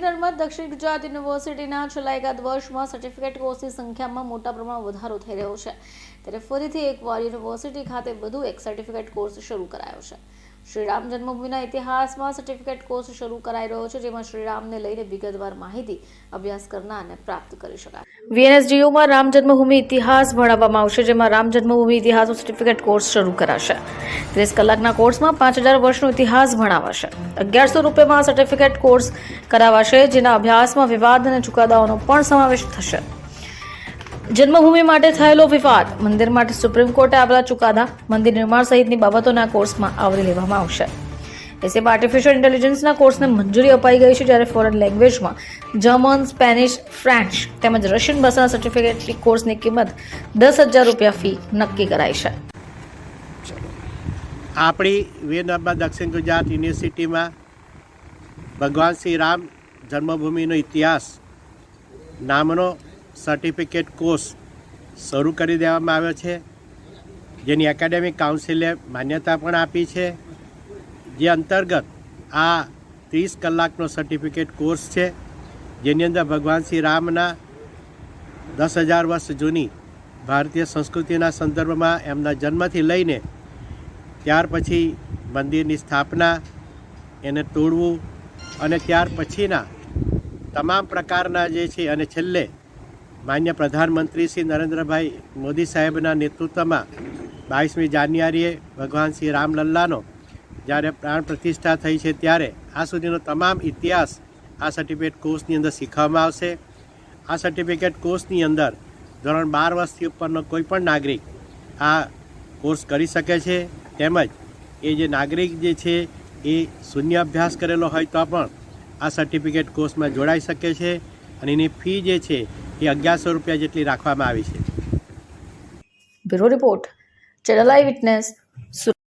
નર્મદ દક્ષિણ ગુજરાત યુનિવર્સિટીના છેલ્લા એકાદ વર્ષમાં સર્ટિફિકેટ કોર્સની સંખ્યામાં મોટા પ્રમાણમાં વધારો થઈ રહ્યો છે. ત્યારે ફરીથી એકવાર યુનિવર્સિટી ખાતે વધુ એક સર્ટિફિકેટ કોર્સ શરૂ કરાયો છે. શ્રીરામ જન્મભૂમિના ઇતિહાસમાં સર્ટિફિકેટ કોર્સ શરૂ કરાઈ રહ્યો છે, જેમાં શ્રીરામને લઈને વિગતવાર માહિતી અભ્યાસ કરનારને પ્રાપ્ત કરી શકાય. વીએનએસડીયુમાં રામ જન્મભૂમિ ઇતિહાસ ભણાવવામાં આવશે, જેમાં રામ જન્મભૂમિ ઇતિહાસનો સર્ટિફિકેટ કોર્સ શરૂ કરાશે. ત્રીસ કલાકના કોર્સમાં પાંચ હજાર વર્ષનો ઇતિહાસ ભણાવાશે. અગિયારસો રૂપિયામાં સર્ટિફિકેટ કોર્સ કરાવાશે, જેના અભ્યાસમાં વિવાદ અને ચુકાદાઓનો પણ સમાવેશ થશે. જન્મભૂમિ માટે થયેલો વિવાદ મંદિર માટે સુપ્રીમ કોર્ટે આપેલા ચુકાદા મંદિર નિર્માણ સહિતની બાબતોના કોર્સમાં આવરી લેવામાં આવશે. એસીમાં આર્ટિફિશિયલ ઇન્ટેલિજન્સના કોર્સને મંજૂરી અપાઈ ગઈ છે જ્યારે ફોરેન લેંગ્વેજમાં જર્મન, સ્પેનિશ, ફ્રેન્ચ તેમજ રશિયન ભાષાના સર્ટિફિકેટ કોર્સની કિંમત દસ હજાર રૂપિયા ફી નક્કી કરાઈ છે. આપણી વીરનર્મદ દક્ષિણ ગુજરાત યુનિવર્સિટીમાં ભગવાન શ્રી રામ જન્મભૂમિનો ઇતિહાસ નામનો સર્ટિફિકેટ કોર્સ શરૂ કરી દેવામાં આવ્યો છે. જેની એકેડેમિક કાઉન્સિલે માન્યતા પણ આપી છે. જે અંતર્ગત આ ત્રીસ કલાકનો સર્ટિફિકેટ કોર્સ છે. જેની અંદર ભગવાન શ્રી રામના દસ હજાર વર્ષ જૂની ભારતીય સંસ્કૃતિના સંદર્ભમાં એમના જન્મથી લઈને ત્યાર પછી મંદિરની સ્થાપના, એને તોડવું અને ત્યાર પછીના તમામ પ્રકારના જે છે, અને છેલ્લે માન્ય પ્રધાનમંત્રી શ્રી નરેન્દ્રભાઈ મોદી સાહેબના નેતૃત્વમાં બાવીસમી જાન્યુઆરીએ ભગવાન શ્રી રામલલ્લાનો જ્યારે પ્રાણ પ્રતિષ્ઠા થઈ છે ત્યારે આ સુધીનો તમામ ઇતિહાસ આ સર્ટિફિકેટ કોર્સની અંદર શીખવામાં આવશે. આ સર્ટિફિકેટ કોર્સની અંદર ધોરણ બાર વર્ષથી ઉપરનો કોઈ પણ નાગરિક આ કોર્સ કરી શકે છે. તેમજ એ જે નાગરિક જે છે એ શૂન્ય અભ્યાસ કરેલો હોય તો પણ આ સર્ટિફિકેટ કોર્સમાં જોડાઈ શકે છે. અને એની ફી જે છે એ અગિયારસો રૂપિયા જેટલી રાખવામાં આવી છે. Bureau report channel eyewitness